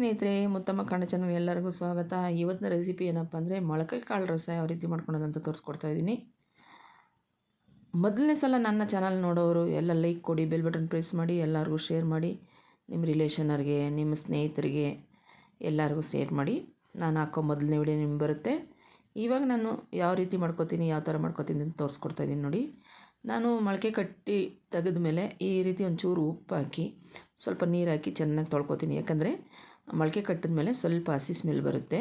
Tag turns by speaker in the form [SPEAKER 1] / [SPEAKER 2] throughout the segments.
[SPEAKER 1] ಸ್ನೇಹಿತರೆ, ಮುತ್ತಮ್ಮ ಕಣ್ಣ ಚಾನಲ್ ಎಲ್ಲರಿಗೂ ಸ್ವಾಗತ. ಇವತ್ತಿನ ರೆಸಿಪಿ ಏನಪ್ಪ ಅಂದರೆ ಮೊಳಕೆ ಕಾಳು ರಸ ಯಾವ ರೀತಿ ಮಾಡ್ಕೊಳೋದಂತ ತೋರಿಸ್ಕೊಡ್ತಾ ಇದ್ದೀನಿ ಮೊದಲನೇ ಸಲ ನನ್ನ ಚಾನಲ್ ನೋಡೋರು ಎಲ್ಲ ಲೈಕ್ ಕೊಡಿ, ಬೆಲ್ ಬಟನ್ ಪ್ರೆಸ್ ಮಾಡಿ, ಎಲ್ಲರಿಗೂ ಶೇರ್ ಮಾಡಿ ನಿಮ್ಮ ರಿಲೇಷನರ್ಗೆ ನಿಮ್ಮ ಸ್ನೇಹಿತರಿಗೆ ಎಲ್ಲರಿಗೂ ಶೇರ್ ಮಾಡಿ. ನಾನು ಹಾಕೋ ಮೊದಲನೇ ವಿಡಿಯೋ ನಿಮ್ಗೆ ಬರುತ್ತೆ. ಇವಾಗ ನಾನು ಯಾವ ರೀತಿ ಮಾಡ್ಕೋತೀನಿ, ಯಾವ ಥರ ಮಾಡ್ಕೋತೀನಿ ಅಂತ ತೋರಿಸ್ಕೊಡ್ತಾ ಇದ್ದೀನಿ ನೋಡಿ. ನಾನು ಮೊಳಕೆ ಕಟ್ಟಿ ತೆಗೆದ ಮೇಲೆ ಈ ರೀತಿ ಒಂಚೂರು ಉಪ್ಪು ಹಾಕಿ ಸ್ವಲ್ಪ ನೀರು ಹಾಕಿ ಚೆನ್ನಾಗಿ ತೊಳ್ಕೊತೀನಿ. ಯಾಕಂದರೆ ಮೊಳಕೆ ಕಟ್ಟಿದ ಮೇಲೆ ಸ್ವಲ್ಪ ಹಸಿ ಸ್ಮೆಲ್ ಬರುತ್ತೆ.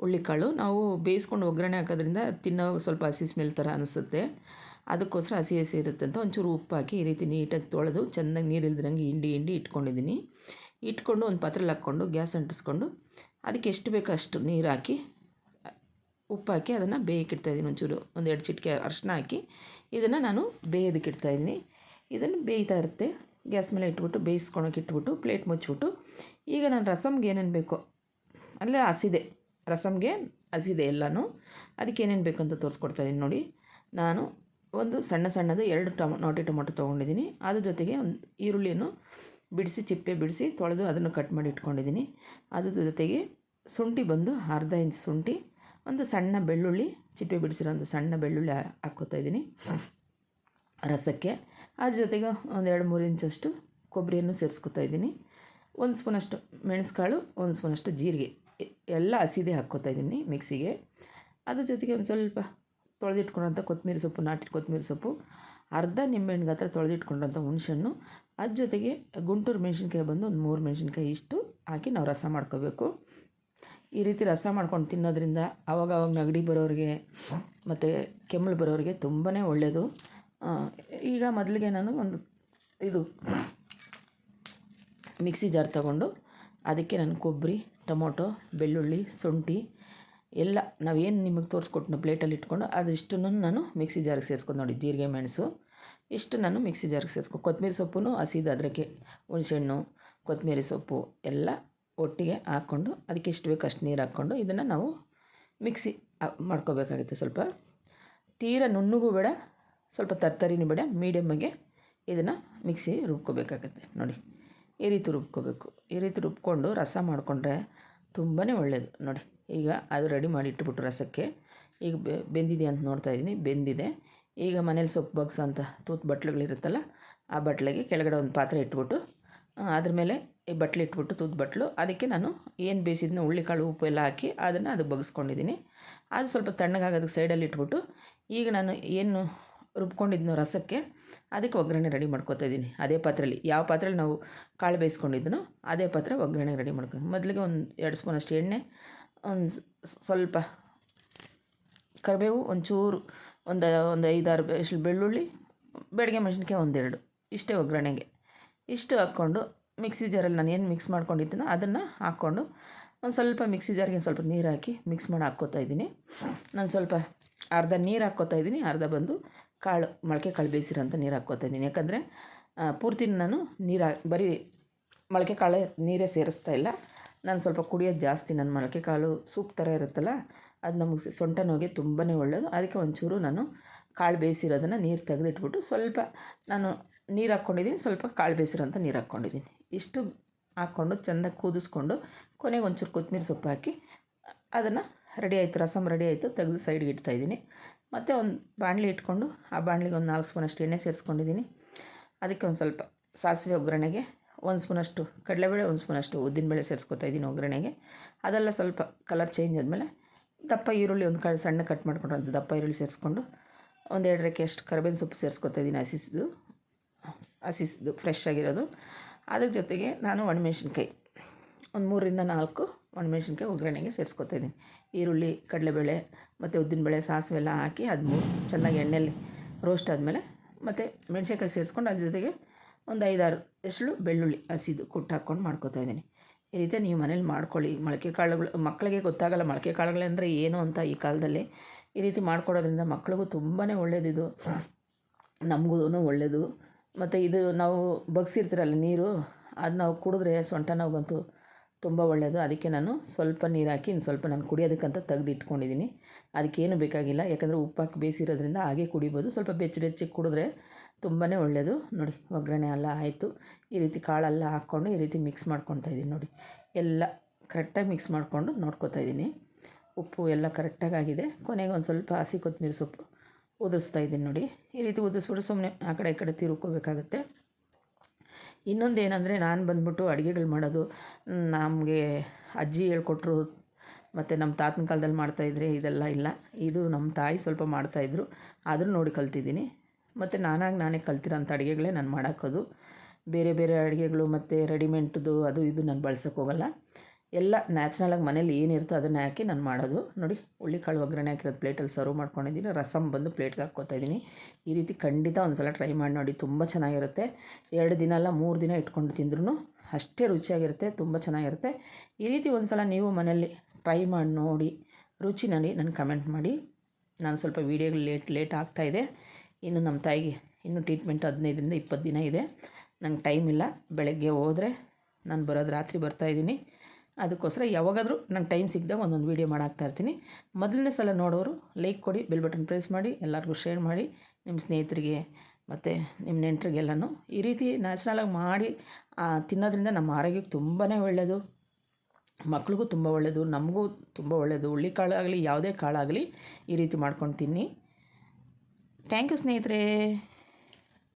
[SPEAKER 1] ಹುಳ್ಳಿಕಾಳು ನಾವು ಬೇಯಿಸ್ಕೊಂಡು ಒಗ್ಗರಣೆ ಹಾಕೋದ್ರಿಂದ ತಿನ್ನೋ ಸ್ವಲ್ಪ ಹಸಿ ಸ್ಮೆಲ್ ಥರ ಅನಿಸುತ್ತೆ. ಅದಕ್ಕೋಸ್ಕರ ಹಸಿ ಹಸಿ ಇರುತ್ತೆ ಅಂತ ಒಂಚೂರು ಉಪ್ಪು ಹಾಕಿ ಈ ರೀತಿ ನೀಟಾಗಿ ತೊಳೆದು ಚೆನ್ನಾಗಿ ನೀರು ಇಲ್ದಿರಂಗೆ ಹಿಂಡಿ ಹಿಂಡಿ ಇಟ್ಕೊಂಡಿದ್ದೀನಿ. ಇಟ್ಕೊಂಡು ಒಂದು ಪಾತ್ರೆಲಿ ಹಾಕ್ಕೊಂಡು ಗ್ಯಾಸ್ ಅಂಟಿಸ್ಕೊಂಡು ಅದಕ್ಕೆ ಎಷ್ಟು ಬೇಕೋ ಅಷ್ಟು ನೀರು ಹಾಕಿ, ಉಪ್ಪು ಹಾಕಿ ಅದನ್ನು ಬೇಯಕ್ಕಿಡ್ತಾಯಿದ್ದೀನಿ ಒಂಚೂರು. ಒಂದು ಎರಡು ಚಿಟಿಕೆ ಅರಶಿನ ಹಾಕಿ ಇದನ್ನು ನಾನು ಬೇಯೋದಕ್ಕಿಡ್ತಾಯಿದ್ದೀನಿ ಇದನ್ನು ಬೇಯ್ತಾ ಇರುತ್ತೆ. ಗ್ಯಾಸ್ ಮೇಲೆ ಇಟ್ಬಿಟ್ಟು ಬೇಯಿಸ್ಕೊಳಕ್ಕೆ ಇಟ್ಬಿಟ್ಟು ಪ್ಲೇಟ್ ಮುಚ್ಚಿಬಿಟ್ಟು ಈಗ ನಾನು ರಸಮ್ಗೆ ಏನೇನು ಬೇಕು ಅಲ್ಲೇ ಹಸಿದೆ. ರಸಮ್ಗೆ ಹಸಿದೆ ಎಲ್ಲನೂ. ಅದಕ್ಕೆ ಏನೇನು ಬೇಕು ಅಂತ ತೋರಿಸ್ಕೊಡ್ತಾಯಿದ್ದೀನಿ ನೋಡಿ. ನಾನು ಒಂದು ಸಣ್ಣ ಸಣ್ಣದು ಎರಡು ಟೊಮೊ, ನಾಟಿ ಟೊಮೊಟೊ ತೊಗೊಂಡಿದ್ದೀನಿ. ಅದ್ರ ಜೊತೆಗೆ ಒಂದು ಈರುಳ್ಳಿಯನ್ನು ಬಿಡಿಸಿ, ಚಿಪ್ಪೆ ಬಿಡಿಸಿ ತೊಳೆದು ಅದನ್ನು ಕಟ್ ಮಾಡಿ ಇಟ್ಕೊಂಡಿದ್ದೀನಿ. ಅದ್ರ ಜೊತೆಗೆ ಶುಂಠಿ ಬಂದು ಅರ್ಧ ಇಂಚ್ ಶುಂಠಿ, ಒಂದು ಸಣ್ಣ ಬೆಳ್ಳುಳ್ಳಿ, ಚಿಪ್ಪೆ ಬಿಡಿಸಿರೋ ಒಂದು ಸಣ್ಣ ಬೆಳ್ಳುಳ್ಳಿ ಹಾಕ್ಕೋತಾ ಇದ್ದೀನಿ. ರಸಕ್ಕೆ. ಅದ್ರ ಜೊತೆಗೆ ಒಂದು ಎರಡು ಮೂರು ಇಂಚಷ್ಟು ಕೊಬ್ಬರಿಯನ್ನು ಸೇರಿಸ್ಕೊತಾ ಇದ್ದೀನಿ. ಒಂದು ಸ್ಪೂನಷ್ಟು ಮೆಣಸುಕಾಳು, ಒಂದು ಸ್ಪೂನಷ್ಟು ಜೀರಿಗೆ. ಎಲ್ಲ ಹಸಿದೆ ಹಾಕ್ಕೋತಾ ಇದ್ದೀನಿ ಮಿಕ್ಸಿಗೆ. ಅದ್ರ ಜೊತೆಗೆ ಒಂದು ಸ್ವಲ್ಪ ತೊಳೆದಿಟ್ಕೊಂಡಂಥ ಕೊತ್ತಂಬರಿ ಸೊಪ್ಪು ನಾಟಿ ಕೊತ್ತಂಬರಿ ಸೊಪ್ಪು, ಅರ್ಧ ನಿಂಬೆಹಣ್ಣು ಗಾತ್ರ ತೊಳೆದಿಟ್ಕೊಂಡಂಥ ಹುಣಸೆಹಣ್ಣು. ಅದ್ರ ಜೊತೆಗೆ ಗುಂಟೂರು ಮೆಣಸಿನ್ಕಾಯಿ ಬಂದು ಒಂದು ಮೂರು ಮೆಣಸಿನ್ಕಾಯಿ ಇಷ್ಟು ಹಾಕಿ ನಾವು ರಸ ಮಾಡ್ಕೋಬೇಕು. ಈ ರೀತಿ ರಸ ಮಾಡ್ಕೊಂಡು ತಿನ್ನೋದ್ರಿಂದ ಆವಾಗ ಅವಾಗ ನೆಗಡಿ ಬರೋರಿಗೆ ಮತ್ತು ಕೆಮ್ಮಳು ಬರೋರಿಗೆ ತುಂಬಾ ಒಳ್ಳೆಯದು ಈಗ ಮೊದಲಿಗೆ ನಾನು ಒಂದು ಇದು ಮಿಕ್ಸಿ ಜಾರ್ ತಗೊಂಡು ಅದಕ್ಕೆ ನಾನು ಕೊಬ್ಬರಿ, ಟೊಮೊಟೊ, ಬೆಳ್ಳುಳ್ಳಿ, ಶುಂಠಿ ಎಲ್ಲ ನಾವೇನು ನಿಮಗೆ ತೋರಿಸ್ಕೊಟ್ಟು ಪ್ಲೇಟಲ್ಲಿ ಇಟ್ಕೊಂಡು ಅದಿಷ್ಟನ್ನು ನಾನು ಮಿಕ್ಸಿ ಜಾರಿಗೆ ಸೇರಿಸ್ಕೊಂಡು ನೋಡಿ, ಜೀರಿಗೆ, ಮೆಣಸು ಇಷ್ಟು ನಾನು ಮಿಕ್ಸಿ ಜಾರಿಗೆ ಸೇರಿಸ್ಕೊ, ಕೊತ್ತಂಬರಿ ಸೊಪ್ಪು ಹಸಿದು ಅದಕ್ಕೆ ಹುಣಸೆಹಣ್ಣು, ಕೊತ್ತಂಬರಿ ಸೊಪ್ಪು ಎಲ್ಲ ಒಟ್ಟಿಗೆ ಹಾಕ್ಕೊಂಡು ಅದಕ್ಕೆ ಎಷ್ಟು ಬೇಕು ಅಷ್ಟು ನೀರು ಹಾಕ್ಕೊಂಡು ಇದನ್ನು ನಾವು ಮಿಕ್ಸಿ ಮಾಡ್ಕೋಬೇಕಾಗುತ್ತೆ ಸ್ವಲ್ಪ. ತೀರ ನುಣ್ಣಗೂ ಬೇಡ ಸ್ವಲ್ಪ ತರ್ತರಿನೂ ಬೇಡ ಮೀಡಿಯಮ್ಮಾಗೆ ಇದನ್ನು ಮಿಕ್ಸಿ ರುಬ್ಕೋಬೇಕಾಗತ್ತೆ. ನೋಡಿ, ಈ ರೀತಿ ರುಬ್ಕೋಬೇಕು. ಈ ರೀತಿ ರುಬ್ಕೊಂಡು ರಸ ಮಾಡಿಕೊಂಡ್ರೆ ತುಂಬಾ ಒಳ್ಳೆಯದು ನೋಡಿ, ಈಗ ಅದು ರೆಡಿ ಮಾಡಿ ಇಟ್ಬಿಟ್ಟು ರಸಕ್ಕೆ. ಈಗ ಬೆಂದಿದೆ ಅಂತ ನೋಡ್ತಾ ಇದ್ದೀನಿ. ಬೆಂದಿದೆ. ಈಗ ಮನೇಲಿ ಸೊಪ್ಪು ಬಗ್ಸ ಅಂತ ತೂತ್ ಬಟ್ಲುಗಳಿರುತ್ತಲ್ಲ, ಆ ಬಟ್ಲಿಗೆ ಕೆಳಗಡೆ ಒಂದು ಪಾತ್ರೆ ಇಟ್ಬಿಟ್ಟು ಅದ್ರ ಮೇಲೆ ಈ ಬಟ್ಲು ಇಟ್ಬಿಟ್ಟು ತೂತ್ ಬಟ್ಲು, ಅದಕ್ಕೆ ನಾನು ಏನು ಬೇಯಿಸಿದ್ನೋ ಹುಳ್ಳಿಕಾಳು ಉಪ್ಪು ಎಲ್ಲ ಹಾಕಿ ಅದನ್ನು ಅದಕ್ಕೆ ಬಗ್ಸ್ಕೊಂಡಿದ್ದೀನಿ. ಅದು ಸ್ವಲ್ಪ ತಣ್ಣಗಾಗೋದಕ್ಕೆ ಸೈಡಲ್ಲಿ ಇಟ್ಬಿಟ್ಟು, ಈಗ ನಾನು ಏನು ರುಬ್ಕೊಂಡಿದ್ನೋ ರಸಕ್ಕೆ, ಅದಕ್ಕೆ ಒಗ್ಗರಣೆ ರೆಡಿ ಮಾಡ್ಕೊತಾ ಇದ್ದೀನಿ. ಅದೇ ಪಾತ್ರೆಯಲ್ಲಿ ಯಾವ ಪಾತ್ರೆಯಲ್ಲಿ ನಾವು ಕಾಳು ಬೇಯಿಸ್ಕೊಂಡಿದ್ನೋ ಅದೇ ಪಾತ್ರೆ ಒಗ್ಗರಣೆ ರೆಡಿ ಮಾಡ್ಕೊ, ಮೊದಲಿಗೆ ಒಂದು ಎರಡು ಸ್ಪೂನಷ್ಟು ಎಣ್ಣೆ, ಒಂದು ಸ್ವಲ್ಪ ಕರಿಬೇವು, ಒಂಚೂರು, ಒಂದು ಒಂದು ಐದಾರು ಬೆಳ್ಳುಳ್ಳಿ ಬೆಳಗ್ಗೆ ಮೆಣಸಿನ್ಕಾಯಿ ಒಂದೆರಡು, ಇಷ್ಟೇ ಒಗ್ಗರಣೆಗೆ. ಇಷ್ಟು ಹಾಕ್ಕೊಂಡು ಮಿಕ್ಸಿ ಜಾರಲ್ಲಿ ನಾನು ಏನು ಮಿಕ್ಸ್ ಮಾಡ್ಕೊಂಡಿದ್ದೀನೋ ಅದನ್ನು ಹಾಕ್ಕೊಂಡು ಒಂದು ಸ್ವಲ್ಪ ಮಿಕ್ಸಿ ಜಾರಿಗೆ ಸ್ವಲ್ಪ ನೀರು ಹಾಕಿ ಮಿಕ್ಸ್ ಮಾಡಿ ಹಾಕ್ಕೋತಾ ಇದ್ದೀನಿ. ನಾನು ಸ್ವಲ್ಪ ಅರ್ಧ ನೀರು ಹಾಕ್ಕೋತಾ ಇದ್ದೀನಿ, ಅರ್ಧ ಬಂದು ಕಾಳು, ಮೊಳಕೆ ಕಾಳು ಬೇಯಿಸಿರೋಂಥ ನೀರು ಹಾಕ್ಕೋತಾ ಇದ್ದೀನಿ. ಯಾಕಂದರೆ ಪೂರ್ತಿ ನಾನು ನೀರು, ಬರೀ ಮೊಳಕೆ ಕಾಳು ನೀರೇ ಸೇರಿಸ್ತಾ ಇಲ್ಲ. ನಾನು ಸ್ವಲ್ಪ ಕುಡಿಯೋದು ಜಾಸ್ತಿ. ನನ್ನ ಮೊಳಕೆ ಕಾಳು ಸೂಪ್ ಥರ ಇರುತ್ತಲ್ಲ ಅದು ನಮಗೆ ಸೊಂಟ ನೋವಿಗೆ ತುಂಬಾ ಒಳ್ಳೆಯದು ಅದಕ್ಕೆ ಒಂಚೂರು ನಾನು ಕಾಳು ಬೇಯಿಸಿರೋದನ್ನು ನೀರು ತೆಗೆದಿಟ್ಬಿಟ್ಟು ಸ್ವಲ್ಪ ನಾನು ನೀರು ಹಾಕ್ಕೊಂಡಿದ್ದೀನಿ, ಸ್ವಲ್ಪ ಕಾಳು ಬೇಯಿಸಿರೋಂಥ ನೀರು ಹಾಕ್ಕೊಂಡಿದ್ದೀನಿ. ಇಷ್ಟು ಹಾಕ್ಕೊಂಡು ಚೆಂದಾಗಿ ಕೂದಿಸ್ಕೊಂಡು ಕೊನೆಗೆ ಒಂಚೂರು ಕೊತ್ತಂಬರಿ ಸೊಪ್ಪು ಹಾಕಿ ಅದನ್ನು ರೆಡಿ ಆಯಿತು, ರಸಮ್ ರೆಡಿ ಆಯಿತು, ತೆಗೆದು ಸೈಡ್ಗೆ ಇಡ್ತಾಯಿದ್ದೀನಿ ಮತ್ತು ಒಂದು ಬಾಣಲಿ ಇಟ್ಕೊಂಡು ಆ ಬಾಣಲಿಗೆ ಒಂದು ನಾಲ್ಕು ಸ್ಪೂನಷ್ಟು ಎಣ್ಣೆ ಸೇರಿಸ್ಕೊಂಡಿದ್ದೀನಿ. ಅದಕ್ಕೆ ಒಂದು ಸ್ವಲ್ಪ ಸಾಸಿವೆ ಒಗ್ಗರಣೆಗೆ ಒಂದು ಸ್ಪೂನಷ್ಟು ಕಡಲೆಬೇಳೆ, ಒಂದು ಸ್ಪೂನಷ್ಟು ಉದ್ದಿನಬೇಳೆ ಸೇರಿಸ್ಕೊತಾ ಇದ್ದೀನಿ ಒಗ್ಗರಣೆಗೆ. ಅದೆಲ್ಲ ಸ್ವಲ್ಪ ಕಲರ್ ಚೇಂಜ್ ಆದಮೇಲೆ ದಪ್ಪ ಈರುಳ್ಳಿ ಒಂದು ಕ ಸಣ್ಣ ಕಟ್ ಮಾಡ್ಕೊಂಡು ದಪ್ಪ ಈರುಳ್ಳಿ ಸೇರಿಸ್ಕೊಂಡು ಒಂದು ಎರಡು ರೆಕ್ಕೆ ಅಷ್ಟು ಕರಿಬೇವಿನ ಸೊಪ್ಪು ಸೇರಿಸ್ಕೊತಾ ಇದ್ದೀನಿ ಹಸಿಸಿದ್ದು ಹಸಿಸಿದ್ದು ಫ್ರೆಶ್ ಆಗಿರೋದು. ಅದ್ರ ಜೊತೆಗೆ ನಾನು ಒಣಮೆಣ್ಸಿನ್ಕಾಯಿ, ಒಂದು ಮೂರರಿಂದ ನಾಲ್ಕು ಒಣಮೆಣ್ಸಿನ್ಕಾಯಿ ಒಗ್ಗರಣೆಗೆ ಸೇರಿಸ್ಕೊತಾ ಇದ್ದೀನಿ ಈರುಳ್ಳಿ, ಕಡಲೆಬೇಳೆ ಮತ್ತು ಉದ್ದಿನಬೇಳೆ, ಸಾಸಿವೆ ಎಲ್ಲ ಹಾಕಿ ಅದು ಮೂರು ಚೆನ್ನಾಗಿ ಎಣ್ಣೆಯಲ್ಲಿ ರೋಸ್ಟ್ ಆದಮೇಲೆ ಮತ್ತು ಮೆಣಸಿನ್ಕಾಯಿ ಸೇರಿಸ್ಕೊಂಡು ಅದ್ರ ಜೊತೆಗೆ ಒಂದು ಐದಾರು ಎಷ್ಟು ಬೆಳ್ಳುಳ್ಳಿ ಹಸಿದು ಕುಟ್ಟು ಹಾಕ್ಕೊಂಡು ಮಾಡ್ಕೊತಾ ಇದ್ದೀನಿ. ಈ ರೀತಿ ನೀವು ಮನೇಲಿ ಮಾಡ್ಕೊಳ್ಳಿ. ಮೊಳಕೆ ಕಾಳುಗಳು ಮಕ್ಕಳಿಗೆ ಗೊತ್ತಾಗಲ್ಲ ಮೊಳಕೆ ಕಾಳುಗಳಂದರೆ ಏನು ಅಂತ ಈ ಕಾಲದಲ್ಲಿ. ಈ ರೀತಿ ಮಾಡ್ಕೊಡೋದ್ರಿಂದ ಮಕ್ಳಿಗೂ ತುಂಬಾ ಒಳ್ಳೆಯದಿದು ನಮಗೂ ಒಳ್ಳೆಯದು ಮತ್ತು ಇದು ನಾವು ಬಗ್ಸಿರ್ತೀರಲ್ಲ ನೀರು, ಅದು ನಾವು ಕುಡಿದ್ರೆ ಸೊಂಟ ನೋವಂತೂ ತುಂಬ ಒಳ್ಳೆಯದು ಅದಕ್ಕೆ ನಾನು ಸ್ವಲ್ಪ ನೀರು ಹಾಕಿ ಇನ್ನು ಸ್ವಲ್ಪ ನಾನು ಕುಡಿಯೋದಕ್ಕಂತ ತೆಗೆದಿಟ್ಕೊಂಡಿದ್ದೀನಿ ಅದಕ್ಕೇನು ಬೇಕಾಗಿಲ್ಲ. ಯಾಕಂದರೆ ಉಪ್ಪು ಹಾಕಿ ಬೇಯಿಸಿರೋದ್ರಿಂದ ಹಾಗೆ ಕುಡಿಬೋದು. ಸ್ವಲ್ಪ ಬೆಚ್ಚ ಬೆಚ್ಚಗೆ ಕುಡಿದ್ರೆ ತುಂಬಾ ಒಳ್ಳೆಯದು ನೋಡಿ, ಒಗ್ಗರಣೆ ಎಲ್ಲ ಆಯಿತು. ಈ ರೀತಿ ಕಾಳೆಲ್ಲ ಹಾಕ್ಕೊಂಡು ಈ ರೀತಿ ಮಿಕ್ಸ್ ಮಾಡ್ಕೊತಾ ಇದ್ದೀನಿ ನೋಡಿ. ಎಲ್ಲ ಕರೆಕ್ಟಾಗಿ ಮಿಕ್ಸ್ ಮಾಡಿಕೊಂಡು ನೋಡ್ಕೊತಾ ಇದ್ದೀನಿ ಉಪ್ಪು ಎಲ್ಲ ಕರೆಕ್ಟಾಗಿ ಆಗಿದೆ. ಕೊನೆಗೆ ಒಂದು ಸ್ವಲ್ಪ ಹಸಿ ಕೊತ್ತಂಬರಿ ಸೊಪ್ಪು ಉದುರಿಸ್ತಾ ಇದ್ದೀನಿ ನೋಡಿ. ಈ ರೀತಿ ಉದುರಿಸ್ಬಿಟ್ಟು ಸುಮ್ಮನೆ ಆ ಕಡೆ ಈ ಕಡೆ ತಿರುಗ್ಕೋಬೇಕಾಗುತ್ತೆ. ಇನ್ನೊಂದು ಏನಂದರೆ ನಾನು ಬಂದ್ಬಿಟ್ಟು ಅಡುಗೆಗಳು ಮಾಡೋದು. ನಮಗೆ ಅಜ್ಜಿ ಹೇಳ್ಕೊಟ್ರು, ಮತ್ತು ನಮ್ಮ ತಾತನ ಕಾಲದಲ್ಲಿ ಮಾಡ್ತಾಯಿದ್ರೆ ಇದೆಲ್ಲ ಇಲ್ಲ. ಇದು ನಮ್ಮ ತಾಯಿ ಸ್ವಲ್ಪ ಮಾಡ್ತಾಯಿದ್ರು ಆದರೂ ನೋಡಿ ಕಲ್ತಿದ್ದೀನಿ. ಮತ್ತು ನಾನಾಗಿ ನಾನೇ ಕಲ್ತಿರೋಂಥ ಅಡುಗೆಗಳೇ ನಾನು ಮಾಡೋಕ್ಕೋದು ಬೇರೆ ಬೇರೆ ಅಡುಗೆಗಳು ಮತ್ತು ರೆಡಿಮೆಂಟ್ದು ಅದು ಇದು ನಾನು ಬಳ್ಸೋಕ್ಕೋಗಲ್ಲ ಎಲ್ಲ ನ್ಯಾಚುರಲಾಗಿ ಮನೇಲಿ ಏನಿರುತ್ತೋ ಅದನ್ನು ಹಾಕಿ ನಾನು ಮಾಡೋದು. ನೋಡಿ ಹುಳ್ಳಿಕಾಳು ಒಗ್ಗರಣೆ ಹಾಕಿರೋದು ಪ್ಲೇಟಲ್ಲಿ ಸರ್ವ್ ಮಾಡ್ಕೊಂಡಿದ್ದೀನಿ. ರಸಮ್ ಬಂದು ಪ್ಲೇಟ್ಗೆ ಹಾಕ್ಕೋತಾ ಇದ್ದೀನಿ. ಈ ರೀತಿ ಖಂಡಿತ ಒಂದು ಸಲ ಟ್ರೈ ಮಾಡಿ ನೋಡಿ, ತುಂಬ ಚೆನ್ನಾಗಿರುತ್ತೆ. ಎರಡು ದಿನ ಅಲ್ಲ, ಮೂರು ದಿನ ಇಟ್ಕೊಂಡು ತಿಂದ್ರೂ ಅಷ್ಟೇ ರುಚಿಯಾಗಿರುತ್ತೆ, ತುಂಬ ಚೆನ್ನಾಗಿರುತ್ತೆ. ಈ ರೀತಿ ಒಂದು ಸಲ ನೀವು ಮನೇಲಿ ಟ್ರೈ ಮಾಡಿ ನೋಡಿ ರುಚಿ ನೋಡಿ ನನಗೆ ಕಮೆಂಟ್ ಮಾಡಿ. ನಾನು ಸ್ವಲ್ಪ ವೀಡಿಯೋಗಳು ಲೇಟ್ ಲೇಟ್ ಆಗ್ತಾಯಿದೆ ಇನ್ನು ನಮ್ಮ ತಾಯಿಗೆ ಇನ್ನು ಟ್ರೀಟ್ಮೆಂಟ್ ಹದಿನೈದರಿಂದ ಇಪ್ಪತ್ತು ದಿನ ಇದೆ. ನಂಗೆ ಟೈಮ್ ಇಲ್ಲ. ಬೆಳಗ್ಗೆ ಹೋದರೆ ನಾನು ಬರೋದು ರಾತ್ರಿ ಬರ್ತಾಯಿದ್ದೀನಿ ಅದಕ್ಕೋಸ್ಕರ ಯಾವಾಗಾದರೂ ನಂಗೆ ಟೈಮ್ ಸಿಕ್ಕಿದಾಗ ಒಂದೊಂದು ವೀಡಿಯೋ ಇರ್ತೀನಿ. ಮೊದಲನೇ ಸಲ ನೋಡೋರು ಲೈಕ್ ಕೊಡಿ ಬೆಲ್ ಬಟನ್ ಪ್ರೆಸ್ ಮಾಡಿ, ಎಲ್ಲರಿಗೂ ಶೇರ್ ಮಾಡಿ ನಿಮ್ಮ ಸ್ನೇಹಿತರಿಗೆ ಮತ್ತು ನಿಮ್ಮ ನೆಂಟರಿಗೆಲ್ಲನೂ. ಈ ರೀತಿ ನ್ಯಾಚುರಲಾಗಿ ಮಾಡಿ ತಿನ್ನೋದ್ರಿಂದ ನಮ್ಮ ಆರೋಗ್ಯಕ್ಕೆ ತುಂಬಾ ಒಳ್ಳೆಯದು ಮಕ್ಳಿಗೂ ತುಂಬ ಒಳ್ಳೆಯದು ನಮಗೂ ತುಂಬ ಒಳ್ಳೆಯದು ಹುಳ್ಳಿ ಕಾಳಾಗಲಿ ಯಾವುದೇ ಕಾಳಾಗಲಿ ಈ ರೀತಿ ಮಾಡ್ಕೊಂಡು ತಿನ್ನಿ. ಥ್ಯಾಂಕ್ ಯು ಸ್ನೇಹಿತರೆ.